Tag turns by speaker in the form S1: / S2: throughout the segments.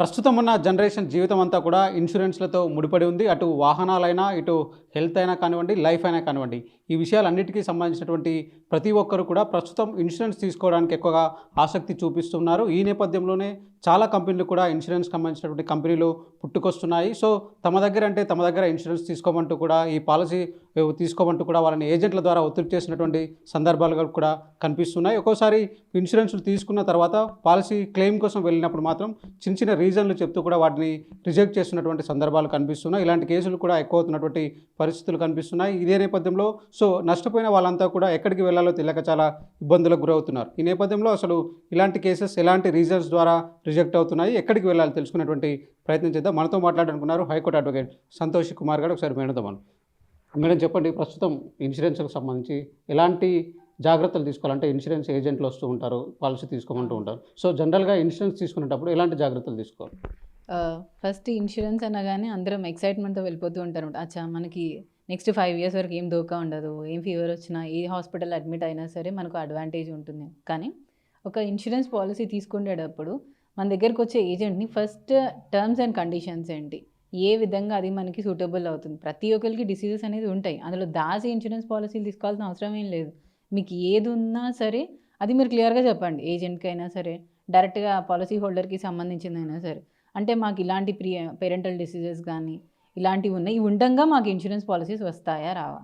S1: ప్రస్తుతం ఉన్న జనరేషన్ జీవితం అంతా కూడా ఇన్సూరెన్స్లతో ముడిపడి ఉంది. అటు వాహనాలైనా ఇటు హెల్త్ అయినా కానివ్వండి లైఫ్ అయినా కానివ్వండి. ఈ విషయాలన్నిటికీ సంబంధించినటువంటి ప్రతి ఒక్కరు కూడా ప్రస్తుతం ఇన్సూరెన్స్ తీసుకోవడానికి ఎక్కువగా ఆసక్తి చూపిస్తున్నారు. ఈ నేపథ్యంలోనే చాలా కంపెనీలు కూడా ఇన్సూరెన్స్ సంబంధించినటువంటి కంపెనీలు పుట్టుకొస్తున్నాయి. సో తమ దగ్గర అంటే తమ దగ్గర ఇన్సూరెన్స్ తీసుకోమంటూ కూడా ఈ పాలసీ తీసుకోమంటూ కూడా వాళ్ళని ఏజెంట్ల ద్వారా ఒత్తిడి చేసినటువంటి సందర్భాలు కూడా కనిపిస్తున్నాయి. ఒక్కోసారి ఇన్సూరెన్స్లు తీసుకున్న తర్వాత పాలసీ క్లెయిమ్ కోసం వెళ్ళినప్పుడు మాత్రం చిన్న చిన్న రీజన్లు చెప్తూ కూడా వాటిని రిజెక్ట్ చేస్తున్నటువంటి సందర్భాలు కనిపిస్తున్నాయి. ఇలాంటి కేసులు కూడా ఎక్కువ అవుతున్నటువంటి పరిస్థితులు కనిపిస్తున్నాయి. ఇదే నేపథ్యంలో సో నష్టపోయిన వాళ్ళంతా కూడా ఎక్కడికి వెళ్ళాలో తెలియక చాలా ఇబ్బందులకు గురవుతున్నారు. ఈ నేపథ్యంలో అసలు ఇలాంటి కేసెస్ ఎలాంటి రీజన్స్ ద్వారా రిజెక్ట్ అవుతున్నాయి? ఎక్కడికి వెళ్ళాలి తెలుసుకునేటువంటి ప్రయత్నం చేద్దాం. మనతో మాట్లాడాలనుకున్నారు high court advocate Santosh Kumar గారు. ఒకసారి మేడం మనం మేడం చెప్పండి ప్రస్తుతం ఇన్సూరెన్స్కి సంబంధించి ఎలాంటి జాగ్రత్తలు తీసుకోవాలంటే ఇన్సూరెన్స్ ఏజెంట్లు వస్తూ ఉంటారు పాలసీ తీసుకోమంటూ ఉంటారు. సో జనరల్గా ఇన్సూరెన్స్ తీసుకునేటప్పుడు ఎలాంటి జాగ్రత్తలు తీసుకోవాలి?
S2: ఫస్ట్ ఇన్సూరెన్స్ అనగానే అందరం ఎక్సైట్మెంట్తో వెళ్ళిపోతూ ఉంటారు. అచ్చా మనకి నెక్స్ట్ ఫైవ్ ఇయర్స్ వరకు ఏం దోకా ఉండదు ఏం ఫీవర్ వచ్చినా ఏ హాస్పిటల్ అడ్మిట్ అయినా సరే మనకు అడ్వాంటేజ్ ఉంటుంది. కానీ ఒక ఇన్సూరెన్స్ పాలసీ తీసుకునేటప్పుడు మన దగ్గరకు వచ్చే ఏజెంట్ని ఫస్ట్ టర్మ్స్ అండ్ కండిషన్స్ ఏంటి? ఏ విధంగా అది మనకి సూటబుల్ అవుతుంది? ప్రతి ఒక్కరికి డిసీజెస్ అనేది ఉంటాయి. అందులో దాసి ఇన్సూరెన్స్ పాలసీలు తీసుకోవాల్సిన అవసరం ఏం లేదు. మీకు ఏది ఉన్నా సరే అది మీరు క్లియర్గా చెప్పండి. ఏజెంట్కి అయినా సరే డైరెక్ట్గా పాలసీ హోల్డర్కి సంబంధించిందైనా సరే. అంటే మాకు ఇలాంటి ప్రియ పేరెంటల్ డిసీజెస్ కానీ ఇలాంటివి ఉన్నాయి. ఇవి ఉండగా మాకు ఇన్సూరెన్స్ పాలసీస్ వస్తాయా రావా?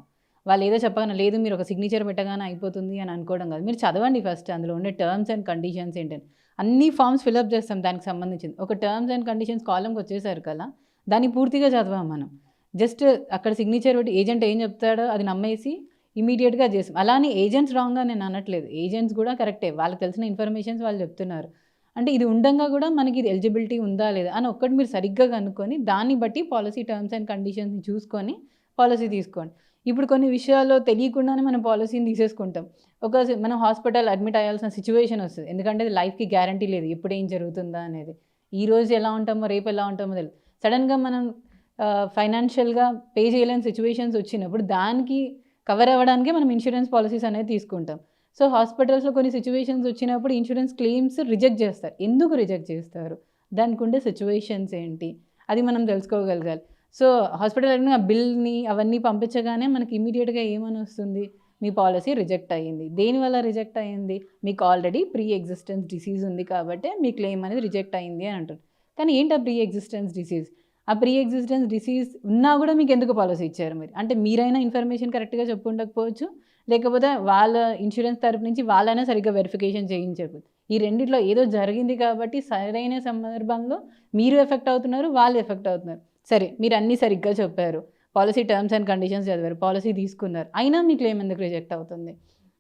S2: వాళ్ళు ఏదో చెప్పగానే లేదు మీరు ఒక సిగ్నేచర్ పెట్టగానే అయిపోతుంది అని అనుకోవడం కాదు. మీరు చదవండి ఫస్ట్ అందులో ఉండే టర్మ్స్ అండ్ కండిషన్స్ ఏంటని. అన్ని ఫామ్స్ ఫిలప్ చేస్తాం దానికి సంబంధించింది. ఒక టర్మ్స్ అండ్ కండిషన్స్ కాలంకి వచ్చేసారు కదా దాన్ని పూర్తిగా చదవాం మనం. జస్ట్ అక్కడ సిగ్నేచర్ పెట్టి ఏజెంట్ ఏం చెప్తాడో అది నమ్మేసి ఇమీడియట్గా చేసాం అలానే ఏజెంట్స్ రాంగ్గా నేను అనట్లేదు. ఏజెంట్స్ కూడా కరెక్టే వాళ్ళకి తెలిసిన ఇన్ఫర్మేషన్స్ వాళ్ళు చెప్తున్నారు. అంటే ఇది ఉండంగా కూడా మనకి ఇది ఎలిజిబిలిటీ ఉందా లేదా అని ఒక్కటి మీరు సరిగ్గా కనుక్కొని దాన్ని బట్టి పాలసీ టర్మ్స్ అండ్ కండిషన్స్ని చూసుకొని పాలసీ తీసుకోండి. ఇప్పుడు కొన్ని విషయాల్లో తెలియకుండానే మనం పాలసీని తీసేసుకుంటాం. ఒక మనం హాస్పిటల్ అడ్మిట్ అయ్యాల్సిన సిచ్యువేషన్ వస్తుంది. ఎందుకంటే అది లైఫ్కి గ్యారంటీ లేదు. ఎప్పుడు ఏం జరుగుతుందా అనేది. ఈ రోజు ఎలా ఉంటామో రేపు ఎలా ఉంటామో తెలియదు సడన్గా మనం ఫైనాన్షియల్గా పే చేయలేని సిచ్యువేషన్స్ వచ్చినప్పుడు దానికి కవర్ అవ్వడానికే మనం ఇన్సూరెన్స్ పాలసీస్ అనేది తీసుకుంటాం. సో హాస్పిటల్స్లో కొన్ని సిచ్యువేషన్స్ వచ్చినప్పుడు ఇన్సూరెన్స్ క్లెయిమ్స్ రిజెక్ట్ చేస్తారు. ఎందుకు రిజెక్ట్ చేస్తారు? దానికి ఉండే సిచ్యువేషన్స్ ఏంటి? అది మనం తెలుసుకోగలగాలి. సో హాస్పిటల్ ఆ బిల్ని అవన్నీ పంపించగానే మనకి ఇమీడియట్గా ఏమని వస్తుంది? మీ పాలసీ రిజెక్ట్ అయ్యింది. దేనివల్ల రిజెక్ట్ అయ్యింది? మీకు ఆల్రెడీ ప్రీ ఎగ్జిస్టెన్స్ డిసీజ్ ఉంది కాబట్టి మీ క్లెయిమ్ అనేది రిజెక్ట్ అయ్యింది అని అంటారు. కానీ ఏంటి ఆ ప్రీ ఎగ్జిస్టెన్స్ డిసీజ్ ఆ ప్రీ ఎగ్జిస్టెన్స్ డిసీజ్ ఉన్నా కూడా మీకు ఎందుకు పాలసీ ఇచ్చారు మీరు? అంటే మీరైనా ఇన్ఫర్మేషన్ కరెక్ట్గా చెప్పుండకపోవచ్చు లేకపోతే వాళ్ళ ఇన్సూరెన్స్ తరపు నుంచి వాళ్ళైనా సరిగ్గా వెరిఫికేషన్ చేయించరు. ఈ రెండిట్లో ఏదో జరిగింది కాబట్టి సరైన సందర్భంలో మీరు ఎఫెక్ట్ అవుతున్నారు వాళ్ళు ఎఫెక్ట్ అవుతున్నారు. సరే మీరు అన్నీ సరిగ్గా చెప్పారు. పాలసీ టర్మ్స్ అండ్ కండిషన్స్ చదివారు పాలసీ తీసుకున్నారు. అయినా మీ క్లెయిమ్ ఎందుకు రిజెక్ట్ అవుతుంది?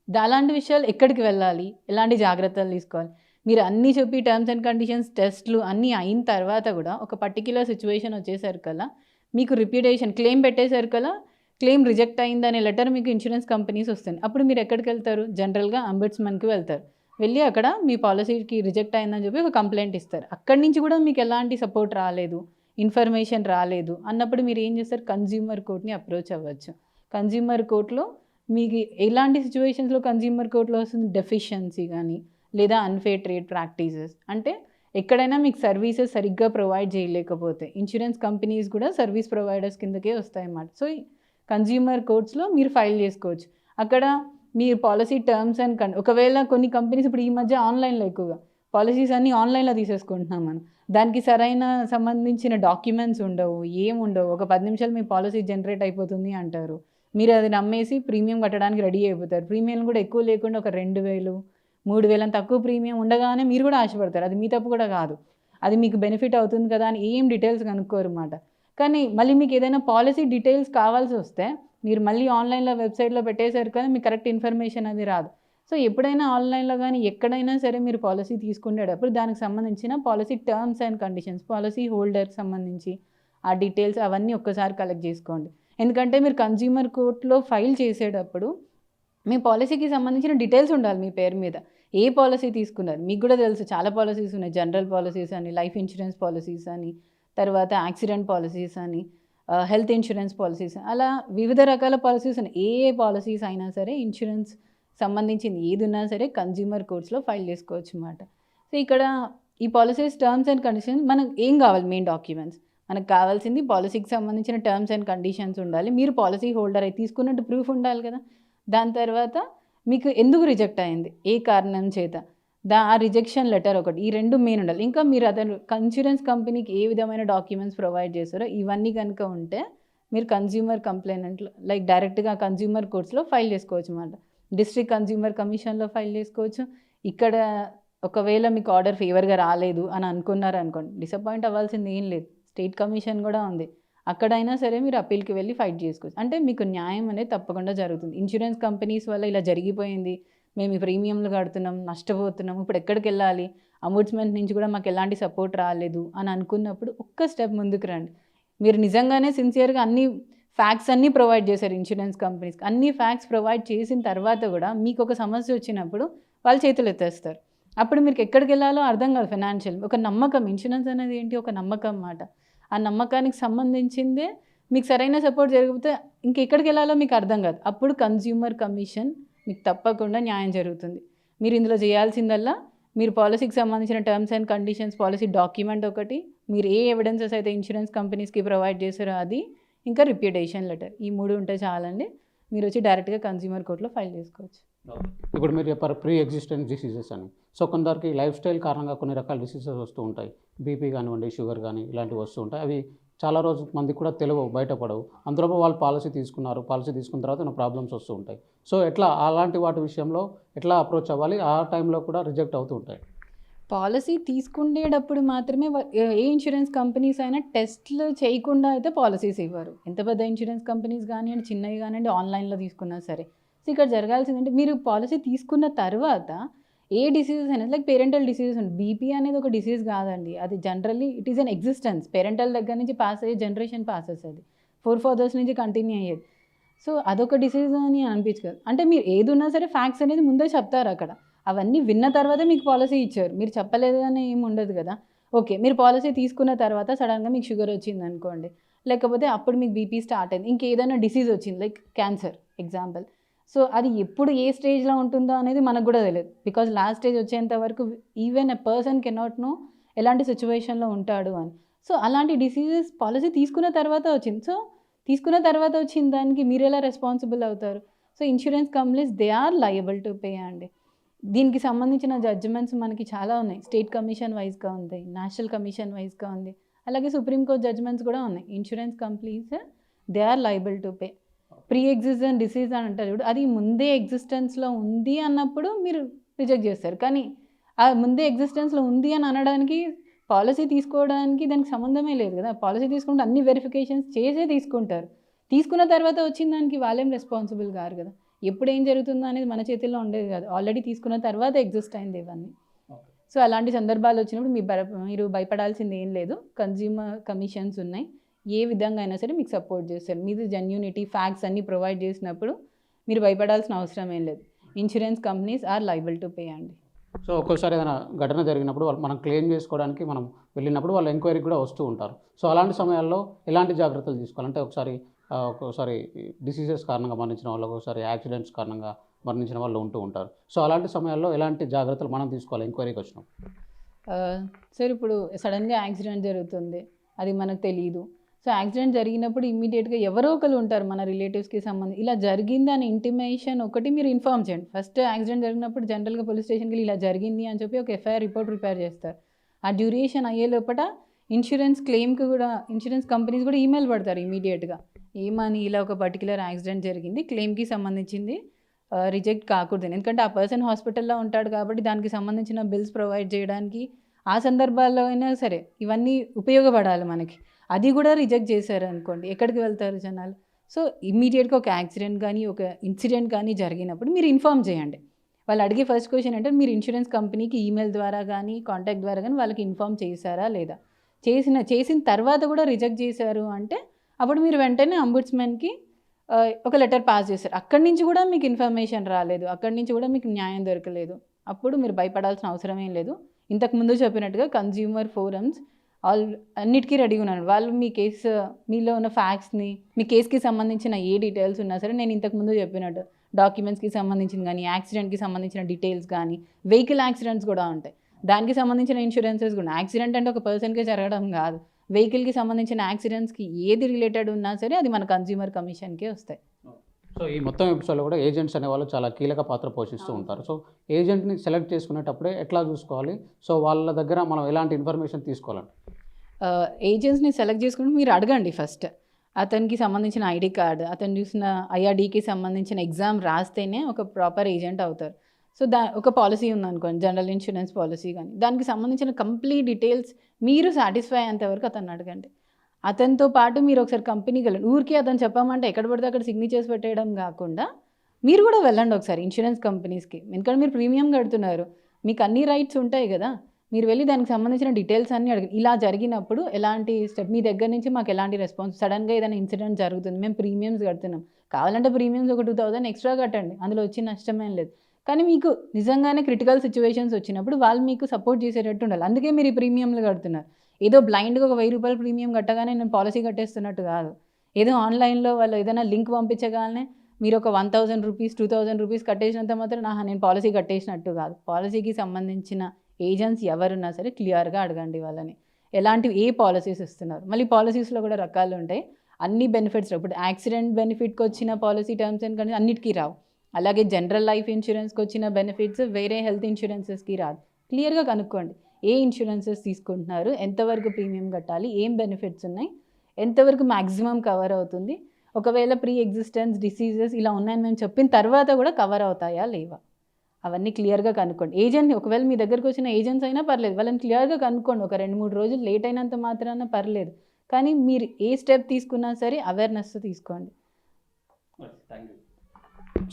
S2: అలాంటి విషయాలు ఎక్కడికి వెళ్ళాలి? ఎలాంటి జాగ్రత్తలు తీసుకోవాలి? మీరు అన్నీ చెప్పి టర్మ్స్ అండ్ కండిషన్స్ టెస్ట్లు అన్నీ అయిన తర్వాత కూడా ఒక పర్టిక్యులర్ సిచ్యువేషన్ వచ్చేసరికల్లా మీకు రిప్యూటేషన్ క్లెయిమ్ పెట్టేసరికల్లా క్లెయిమ్ రిజెక్ట్ అయిందనే లెటర్ మీకు ఇన్సూరెన్స్ కంపెనీస్ వస్తుంది అప్పుడు మీరు ఎక్కడికి వెళ్తారు? జనరల్గా అంబుడ్స్మన్కి వెళ్తారు. వెళ్ళి అక్కడ మీ పాలసీకి రిజెక్ట్ అయిందని చెప్పి ఒక కంప్లైంట్ ఇస్తారు. అక్కడి నుంచి కూడా మీకు ఎలాంటి సపోర్ట్ రాలేదు ఇన్ఫర్మేషన్ రాలేదు అన్నప్పుడు మీరు ఏం చేస్తారు? కన్జ్యూమర్ కోర్ట్ని అప్రోచ్ అవ్వచ్చు. కన్జ్యూమర్ కోర్టులో మీకు ఎలాంటి సిచ్యువేషన్స్లో కన్జ్యూమర్ కోర్టులో వస్తుంది? డెఫిషియన్సీ కానీ లేదా అన్ఫేర్ ట్రేడ్ ప్రాక్టీసెస్. అంటే ఎక్కడైనా మీకు సర్వీసెస్ సరిగ్గా ప్రొవైడ్ చేయలేకపోతే ఇన్సూరెన్స్ కంపెనీస్ కూడా సర్వీస్ ప్రొవైడర్స్ కిందకే వస్తాయన్నమాట. సో కన్జ్యూమర్ కోర్ట్స్లో మీరు ఫైల్ చేసుకోవచ్చు. అక్కడ మీరు పాలసీ టర్మ్స్ అండ్ కన్ ఒకవేళ కొన్ని కంపెనీస్ ఇప్పుడు ఈ మధ్య ఆన్లైన్లో ఎక్కువగా పాలసీస్ అన్నీ ఆన్లైన్లో తీసేసుకుంటున్నాం మనం. దానికి సరైన సంబంధించిన డాక్యుమెంట్స్ ఉండవు ఏం ఉండవు. ఒక పది నిమిషాలు మీ పాలసీ జనరేట్ అయిపోతుంది అంటారు. మీరు అది నమ్మేసి ప్రీమియం కట్టడానికి రెడీ అయిపోతారు. ప్రీమియం కూడా ఎక్కువ లేకుండా ఒక రెండు వేలు మూడు వేల తక్కువ ప్రీమియం ఉండగానే మీరు కూడా ఆశపడతారు. అది మీ తప్పు కూడా కాదు. అది మీకు బెనిఫిట్ అవుతుంది కదా అని ఏం డీటెయిల్స్ కనుక్కోరు అన్నమాట కానీ మళ్ళీ మీకు ఏదైనా పాలసీ డీటెయిల్స్ కావాల్సి వస్తే మీరు మళ్ళీ ఆన్లైన్లో వెబ్సైట్లో పెట్టేశారు కదా మీకు కరెక్ట్ ఇన్ఫర్మేషన్ అది రాదు. సో ఎప్పుడైనా ఆన్లైన్లో కానీ ఎక్కడైనా సరే మీరు పాలసీ తీసుకునేటప్పుడు దానికి సంబంధించిన policy terms and conditions policy హోల్డర్కి సంబంధించి ఆ డీటెయిల్స్ అవన్నీ ఒక్కసారి కలెక్ట్ చేసుకోండి. ఎందుకంటే మీరు కన్జ్యూమర్ కోర్టులో ఫైల్ చేసేటప్పుడు మీ పాలసీకి సంబంధించిన డీటెయిల్స్ ఉండాలి మీ పేరు మీద. ఏ పాలసీ తీసుకున్నారు? మీకు కూడా తెలుసు చాలా పాలసీస్ ఉన్నాయి. జనరల్ పాలసీస్ అని లైఫ్ ఇన్సూరెన్స్ పాలసీస్ అని తర్వాత యాక్సిడెంట్ పాలసీస్ అని హెల్త్ ఇన్సూరెన్స్ పాలసీస్ అలా వివిధ రకాల పాలసీస్ ఏ ఏ పాలసీస్ అయినా సరే ఇన్సూరెన్స్ సంబంధించింది ఏది ఉన్నా సరే కన్జ్యూమర్ కోర్ట్స్లో ఫైల్ చేసుకోవచ్చు అన్నమాట. సో ఇక్కడ ఈ పాలసీస్ టర్మ్స్ అండ్ కండిషన్స్ మనకు ఏం కావాలి మెయిన్ డాక్యుమెంట్స్? మనకు కావాల్సింది పాలసీకి సంబంధించిన టర్మ్స్ అండ్ కండిషన్స్ ఉండాలి. మీరు పాలసీ హోల్డర్ అయి తీసుకున్నట్టు ప్రూఫ్ ఉండాలి కదా. దాని తర్వాత మీకు ఎందుకు రిజెక్ట్ అయింది? ఏ కారణం చేత? దా ఆ రిజెక్షన్ లెటర్ ఒకటి. ఈ రెండు మెయిన్ ఉండాలి. ఇంకా మీరు అతను ఇన్సూరెన్స్ కంపెనీకి ఏ విధమైన డాక్యుమెంట్స్ ప్రొవైడ్ చేస్తారో ఇవన్నీ కనుక ఉంటే మీరు కన్జ్యూమర్ కంప్లైంట్ లైక్ డైరెక్ట్గా కన్జ్యూమర్ కోర్ట్స్లో ఫైల్ చేసుకోవచ్చు అన్నమాట. డిస్ట్రిక్ట్ కన్జ్యూమర్ కమిషన్లో ఫైల్ చేసుకోవచ్చు. ఇక్కడ ఒకవేళ మీకు ఆర్డర్ ఫేవర్గా రాలేదు అని అనుకున్నారు అనుకోండి డిసప్పాయింట్ అవ్వాల్సింది ఏం లేదు. స్టేట్ కమిషన్ కూడా ఉంది. అక్కడైనా సరే మీరు అప్పీల్కి వెళ్ళి ఫైట్ చేసుకోవచ్చు. అంటే మీకు న్యాయం అనేది తప్పకుండా జరుగుతుంది. ఇన్సూరెన్స్ కంపెనీస్ వల్ల ఇలా జరిగిపోయింది. మేము ఈ ప్రీమియంలు కడుతున్నాం నష్టపోతున్నాం ఇప్పుడు ఎక్కడికి వెళ్ళాలి? అమూడ్స్మెంట్ నుంచి కూడా మాకు ఎలాంటి సపోర్ట్ రాలేదు అని అనుకున్నప్పుడు ఒక్క స్టెప్ ముందుకు రండి. మీరు నిజంగానే సిన్సియర్గా అన్ని ఫ్యాక్ట్స్ అన్నీ ప్రొవైడ్ చేశారు ఇన్సూరెన్స్ కంపెనీస్కి. అన్ని ఫ్యాక్ట్స్ ప్రొవైడ్ చేసిన తర్వాత కూడా మీకు ఒక సమస్య వచ్చినప్పుడు వాళ్ళు చేతులు ఎత్తేస్తారు. అప్పుడు మీకు ఎక్కడికి వెళ్ళాలో అర్థం కాదు ఫైనాన్షియల్. ఒక నమ్మకం ఇన్సూరెన్స్ అనేది ఏంటి? ఒక నమ్మకం మాట ఆ నమ్మకానికి సంబంధించిందే మీకు సరైన సపోర్ట్ జరిగితే ఇంకెక్కడికి వెళ్ళాలో మీకు అర్థం కాదు. అప్పుడు కన్జ్యూమర్ కమిషన్ మీకు తప్పకుండా న్యాయం జరుగుతుంది. మీరు ఇందులో చేయాల్సిందల్లా మీరు పాలసీకి సంబంధించిన terms and conditions policy document ఒకటి మీరు ఏ ఎవిడెన్సెస్ అయితే ఇన్సూరెన్స్ కంపెనీస్కి ప్రొవైడ్ చేశారో అది ఇంకా రిప్యూటేషన్ లెటర్ ఈ మూడు ఉంటే చాలండి. మీరు వచ్చి డైరెక్ట్గా కన్స్యూమర్ కోర్టులో ఫైల్ చేసుకోవచ్చు.
S1: ఇప్పుడు మీరు చెప్పారు ప్రీ ఎగ్జిస్టెంట్ డిసీజెస్ అని. సో కొందరికి లైఫ్ స్టైల్ కారణంగా కొన్ని రకాల డిసీజెస్ వస్తూ ఉంటాయి. బీపీ కానివ్వండి షుగర్ కానీ ఇలాంటివి వస్తూ ఉంటాయి. అవి చాలా రోజు మందికి కూడా తెలియవు బయటపడవు. అందులో వాళ్ళు పాలసీ తీసుకున్నారు. పాలసీ తీసుకున్న తర్వాత ప్రాబ్లమ్స్ వస్తూ ఉంటాయి. సో ఎట్లా అలాంటి వాటి విషయంలో ఎట్లా అప్రోచ్ అవ్వాలి? ఆ టైంలో కూడా రిజెక్ట్ అవుతూ ఉంటాయి.
S2: పాలసీ తీసుకునేటప్పుడు మాత్రమే ఏ ఇన్సూరెన్స్ కంపెనీస్ అయినా టెస్ట్లు చేయకుండా అయితే పాలసీస్ ఇవ్వరు. ఎంత పెద్ద ఇన్సూరెన్స్ కంపెనీస్ కానివ్వండి చిన్నవి కానివ్వండి ఆన్లైన్లో తీసుకున్నా సరే. సో ఇక్కడ జరగాల్సిందంటే మీరు పాలసీ తీసుకున్న తర్వాత ఏ డిసీజెస్ అయినా లైక్ పేరెంటల్ డిసీజెస్ ఉంది బీపీ అనేది ఒక డిసీజ్ కాదండి. అది generally it is an existence parental దగ్గర నుంచి పాస్ అయ్యే జనరేషన్ పాసెస్ అది. ఫోర్ ఫాదర్స్ నుంచి కంటిన్యూ అయ్యేది. సో అదొక డిసీజ్ అని అనిపించదు. అంటే మీరు ఏది ఉన్నా సరే ఫ్యాక్ట్స్ అనేది ముందే చెప్తారు అక్కడ. అవన్నీ విన్న తర్వాతే మీకు పాలసీ ఇచ్చారు. మీరు చెప్పలేదు అని ఏమి ఉండదు కదా. ఓకే మీరు పాలసీ తీసుకున్న తర్వాత సడన్గా మీకు షుగర్ వచ్చింది అనుకోండి. లేకపోతే అప్పుడు మీకు బీపీ స్టార్ట్ అయింది. ఇంకేదైనా డిసీజ్ వచ్చింది లైక్ క్యాన్సర్ ఎగ్జాంపుల్ సో అది ఎప్పుడు ఏ స్టేజ్లో ఉంటుందో అనేది మనకు కూడా తెలియదు బికాజ్ లాస్ట్ స్టేజ్ వచ్చేంత వరకు even a person cannot know ఎలాంటి సిచ్యువేషన్లో ఉంటాడు అని. సో అలాంటి డిసీజెస్ పాలసీ తీసుకున్న తర్వాత వచ్చింది. సో తీసుకున్న తర్వాత వచ్చిన దానికి మీరు ఎలా రెస్పాన్సిబుల్ అవుతారు? So insurance companies they are liable to pay అండి. దీనికి సంబంధించిన జడ్జిమెంట్స్ మనకి చాలా ఉన్నాయి. స్టేట్ కమిషన్ వైజ్గా ఉంది నేషనల్ కమిషన్ వైజ్గా ఉంది. అలాగే సుప్రీంకోర్టు జడ్జిమెంట్స్ కూడా ఉన్నాయి. Insurance companies they are liable to pay pre existent disease అని అంటారు చూడు అది ముందే ఎగ్జిస్టెన్స్లో ఉంది అన్నప్పుడు మీరు రిజెక్ట్ చేస్తారు. కానీ ఆ ముందే ఎగ్జిస్టెన్స్లో ఉంది అని అనడానికి పాలసీ తీసుకోవడానికి దానికి సంబంధమే లేదు కదా. పాలసీ తీసుకుంటే అన్ని వెరిఫికేషన్స్ చేసే తీసుకుంటారు. తీసుకున్న తర్వాత వచ్చిన దానికి వాళ్ళేం రెస్పాన్సిబుల్ కారు కదా. ఎప్పుడు ఏం జరుగుతుందో అనేది మన చేతిలో ఉండేది కాదు. ఆల్రెడీ తీసుకున్న తర్వాత ఎగ్జిస్ట్ అయింది ఇవన్నీ. సో అలాంటి సందర్భాలు వచ్చినప్పుడు మీ మీరు భయపడాల్సింది ఏం లేదు. కన్జ్యూమర్ కమిషన్స్ ఉన్నాయి. ఏ విధంగా అయినా సరే మీకు సపోర్ట్ చేస్తారు. మీది జెన్యూనిటీ ఫ్యాక్ట్స్ అన్నీ ప్రొవైడ్ చేసినప్పుడు మీరు భయపడాల్సిన అవసరం ఏం లేదు. Insurance companies are liable to pay అండి.
S1: సో ఒక్కోసారి ఏదైనా ఘటన జరిగినప్పుడు వాళ్ళు మనం క్లెయిమ్ చేసుకోవడానికి మనం వెళ్ళినప్పుడు వాళ్ళు ఎంక్వైరీకి కూడా వస్తూ ఉంటారు. సో అలాంటి సమయాల్లో ఎలాంటి జాగ్రత్తలు తీసుకోవాలి? అంటే ఒకసారి ఒక్కోసారి డిసీజెస్ కారణంగా మరణించిన వాళ్ళు ఒక్కోసారి యాక్సిడెంట్స్ కారణంగా మరణించిన వాళ్ళు ఉంటూ ఉంటారు. సో అలాంటి సమయాల్లో ఎలాంటి జాగ్రత్తలు మనం తీసుకోవాలి? ఎంక్వైరీకి వచ్చినాం
S2: సార్ ఇప్పుడు సడన్గా యాక్సిడెంట్ జరుగుతుంది. అది మనకు తెలియదు సో యాక్సిడెంట్ జరిగినప్పుడు ఇమీడియట్గా ఎవరో ఒకరు ఉంటారు మన రిలేటివ్స్కి సంబంధించి ఇలా జరిగింది అని ఇంటిమేషన్ ఒకటి మీరు ఇన్ఫార్మ్ చేయండి. ఫస్ట్ యాక్సిడెంట్ జరిగినప్పుడు జనరల్గా పోలీస్ స్టేషన్కి వెళ్ళి ఇలా జరిగింది అని చెప్పి ఒక ఎఫ్ఐఆర్ రిపోర్ట్ ప్రిపేర్ చేస్తారు. ఆ డ్యూరేషన్ అయ్యే లోపల ఇన్సూరెన్స్ క్లెయిమ్కి కూడా ఇన్సూరెన్స్ కంపెనీస్ కూడా ఈమెయిల్ పడతారు ఇమీడియట్గా ఏమని ఇలా ఒక పర్టికులర్ యాక్సిడెంట్ జరిగింది క్లెయిమ్కి సంబంధించింది రిజెక్ట్ కాకూడదు ఎందుకంటే ఆ పర్సన్ హాస్పిటల్లో ఉంటాడు కాబట్టి దానికి సంబంధించిన బిల్స్ ప్రొవైడ్ చేయడానికి ఆ సందర్భాల్లో అయినా సరే ఇవన్నీ ఉపయోగపడాలి మనకి. అది కూడా రిజెక్ట్ చేశారు అనుకోండి ఎక్కడికి వెళ్తారు జనాలు? సో ఇమ్మీడియట్గా ఒక యాక్సిడెంట్ కానీ ఒక ఇన్సిడెంట్ కానీ జరిగినప్పుడు మీరు ఇన్ఫామ్ చేయండి. వాళ్ళు అడిగే ఫస్ట్ క్వశ్చన్ అంటే మీరు ఇన్సూరెన్స్ కంపెనీకి ఈమెయిల్ ద్వారా కానీ కాంటాక్ట్ ద్వారా కానీ వాళ్ళకి ఇన్ఫామ్ చేశారా లేదా? చేసిన చేసిన తర్వాత కూడా రిజెక్ట్ చేశారు అంటే అప్పుడు మీరు వెంటనే అంబుడ్స్మెన్కి ఒక లెటర్ పాస్ చేశారు. అక్కడి నుంచి కూడా మీకు ఇన్ఫర్మేషన్ రాలేదు. అక్కడి నుంచి కూడా మీకు న్యాయం దొరకలేదు. అప్పుడు మీరు భయపడాల్సిన అవసరం ఏం లేదు. ఇంతకు ముందు చెప్పినట్టుగా కన్జ్యూమర్ ఫోరమ్స్ ఆల్ అన్నిటికీ రెడీగా ఉన్నాను. వాళ్ళు మీ కేసు మీలో ఉన్న ఫ్యాక్ట్స్ని మీ కేసుకి సంబంధించిన ఏ డీటెయిల్స్ ఉన్నా సరే నేను ఇంతకు ముందు చెప్పినట్టు డాక్యుమెంట్స్కి సంబంధించిన కానీ యాక్సిడెంట్కి సంబంధించిన డీటెయిల్స్ కానీ వెహికల్ యాక్సిడెంట్స్ కూడా ఉంటాయి. దానికి సంబంధించిన ఇన్సూరెన్సెస్ కూడా యాక్సిడెంట్ అంటే ఒక పర్సన్కే జరగడం కాదు. వెహికల్కి సంబంధించిన యాక్సిడెంట్స్కి ఏది రిలేటెడ్ ఉన్నా సరే అది మన కన్జ్యూమర్ కమిషన్కే వస్తాయి.
S1: సో ఈ మొత్తం ఎపిసోడ్లో కూడా ఏజెంట్స్ అనే వాళ్ళు చాలా కీలక పాత్ర పోషిస్తూ ఉంటారు. సో ఏజెంట్ని సెలెక్ట్ చేసుకునేటప్పుడే ఎట్లా చూసుకోవాలి? సో వాళ్ళ దగ్గర మనం ఎలాంటి ఇన్ఫర్మేషన్ తీసుకోవాలండి
S2: ఏజెంట్స్ని సెలెక్ట్ చేసుకుంటే మీరు అడగండి ఫస్ట్ అతనికి సంబంధించిన ఐడి కార్డ్ అతను చూసిన ఐఆర్డీకి సంబంధించిన ఎగ్జామ్ రాస్తేనే ఒక ప్రాపర్ ఏజెంట్ అవుతారు. సో దా ఒక పాలసీ ఉందనుకోండి జనరల్ ఇన్సూరెన్స్ పాలసీ కానీ దానికి సంబంధించిన కంప్లీట్ డీటెయిల్స్ మీరు సాటిస్ఫై అయ్యేంత వరకు అతను అడగండి. అతనితో పాటు మీరు ఒకసారి కంపెనీకి వెళ్ళండి. ఊరికి అతను చెప్పమంటే ఎక్కడ పడితే అక్కడ సిగ్నేచర్స్ పెట్టేయడం కాకుండా మీరు కూడా వెళ్ళండి ఒకసారి ఇన్సూరెన్స్ కంపెనీస్కి ఎందుకంటే మీరు ప్రీమియం కడుతున్నారు. మీకు అన్ని రైట్స్ ఉంటాయి కదా. మీరు వెళ్ళి దానికి సంబంధించిన డీటెయిల్స్ అన్నీ అడిగి ఇలా జరిగినప్పుడు ఎలాంటి స్టెప్ మీ దగ్గర నుంచి మాకు ఎలాంటి రెస్పాన్స్ సడన్గా ఏదైనా ఇన్సిడెంట్ జరుగుతుంది. మేము ప్రీమియమ్స్ కడుతున్నాం. కావాలంటే ప్రీమియమ్స్ ఒక టూ థౌసండ్ ఎక్స్ట్రా కట్టండి. అందులో వచ్చి నష్టమేం లేదు. కానీ మీకు నిజంగానే క్రిటికల్ సిచ్యువేషన్స్ వచ్చినప్పుడు వాళ్ళు మీకు సపోర్ట్ చేసేటట్టు ఉండాలి. అందుకే మీరు ఈ ప్రీమియంలు కడుతున్నారు. ఏదో బ్లైండ్గా ఒక వెయ్యి రూపాయలు ప్రీమియం కట్టగానే నేను పాలసీ కట్టేస్తున్నట్టు కాదు. ఏదో ఆన్లైన్లో వాళ్ళు ఏదైనా లింక్ పంపించగానే మీరు ఒక one thousand rupees two thousand rupees కట్టేసినంత మాత్రం నా నేను పాలసీ కట్టేసినట్టు కాదు. పాలసీకి సంబంధించిన ఏజెంట్స్ ఎవరున్నా సరే క్లియర్గా అడగండి వాళ్ళని. ఎలాంటి ఏ పాలసీస్ ఇస్తున్నారు? మళ్ళీ పాలసీస్లో కూడా రకాలు ఉంటాయి. అన్ని బెనిఫిట్స్ ఇప్పుడు యాక్సిడెంట్ బెనిఫిట్కి వచ్చిన పాలసీ టర్మ్స్ అండ్ కండిషన్ అన్నిటికీ రావు. అలాగే జనరల్ లైఫ్ ఇన్సూరెన్స్కి వచ్చిన బెనిఫిట్స్ వేరే హెల్త్ ఇన్సూరెన్సెస్కి రాదు. క్లియర్గా కనుక్కోండి. ఏ ఇన్సూరెన్సెస్ తీసుకుంటున్నారు ఎంతవరకు ప్రీమియం కట్టాలి ఏం బెనిఫిట్స్ ఉన్నాయి ఎంతవరకు మ్యాక్సిమం కవర్ అవుతుంది ఒకవేళ ప్రీ ఎగ్జిస్టెన్స్ డిసీజెస్ ఇలా ఉన్నాయని మేము చెప్పిన తర్వాత కూడా కవర్ అవుతాయా లేవా? అవన్నీ క్లియర్గా కనుక్కోండి. ఏజెంట్ ఒకవేళ మీ దగ్గరకు వచ్చిన ఏజెంట్స్ అయినా పర్లేదు వాళ్ళని క్లియర్గా కనుక్కోండి. ఒక రెండు మూడు రోజులు లేట్ అయినంత మాత్రాన పర్లేదు. కానీ మీరు ఏ స్టెప్ తీసుకున్నా సరే అవేర్నెస్ తీసుకోండి.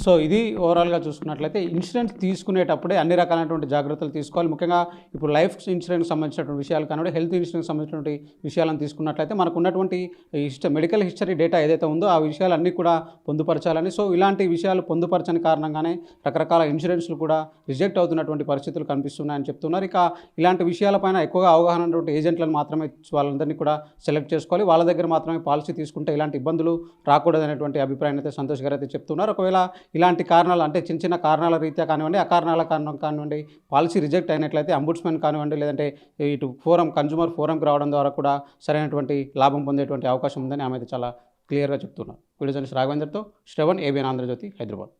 S1: సో ఇది ఓవరాల్గా చూసుకున్నట్లయితే ఇన్సూరెన్స్ తీసుకునేటప్పుడే అన్ని రకాలైనటువంటి జాగ్రత్తలు తీసుకోవాలి. ముఖ్యంగా ఇప్పుడు లైఫ్ ఇన్సూరెన్స్ సంబంధించినటువంటి విషయాలు కానివ్వండి హెల్త్ ఇన్సూరెన్స్ సంబంధించినటువంటి విషయాలను తీసుకున్నట్లయితే మనకు ఉన్నటువంటి హిస్ట మెడికల్ హిస్టరీ డేటా ఏదైతే ఉందో ఆ విషయాలు అన్నీ కూడా పొందుపరచాలని. సో ఇలాంటి విషయాలు పొందుపరచని కారణంగానే రకరకాల ఇన్సూరెన్స్లు కూడా రిజెక్ట్ అవుతున్నటువంటి పరిస్థితులు కనిపిస్తున్నాయని చెప్తున్నారు. ఇక ఇలాంటి విషయాలపైన ఎక్కువగా అవగాహన ఉన్నటువంటి ఏజెంట్లను మాత్రమే వాళ్ళందరినీ కూడా సెలెక్ట్ చేసుకోవాలి. వాళ్ళ దగ్గర మాత్రమే పాలసీ తీసుకుంటే ఇలాంటి ఇబ్బందులు రాకూడదనేటువంటి అభిప్రాయాన్ని అయితే సంతోష్ గారు అయితే చెప్తున్నారు. ఒకవేళ ఇలాంటి కారణాలు అంటే చిన్న చిన్న కారణాల రీత్యా కానివ్వండి అకారణాల కారణం కానివ్వండి పాలసీ రిజెక్ట్ అయినట్లయితే అంబుడ్స్మెన్ కానివ్వండి లేదంటే ఇటు ఫోరం కన్జ్యూమర్ ఫోరంకి రావడం ద్వారా కూడా సరైనటువంటి లాభం పొందేటువంటి అవకాశం ఉందని ఆమె అయితే చాలా క్లియర్గా చెప్తున్నారు. వీడియో జర్నలిస్ట్ రాఘవేందర్తో శ్రవణ్ ఏబిఎన్ ఆంధ్రజ్యోతి హైదరాబాద్.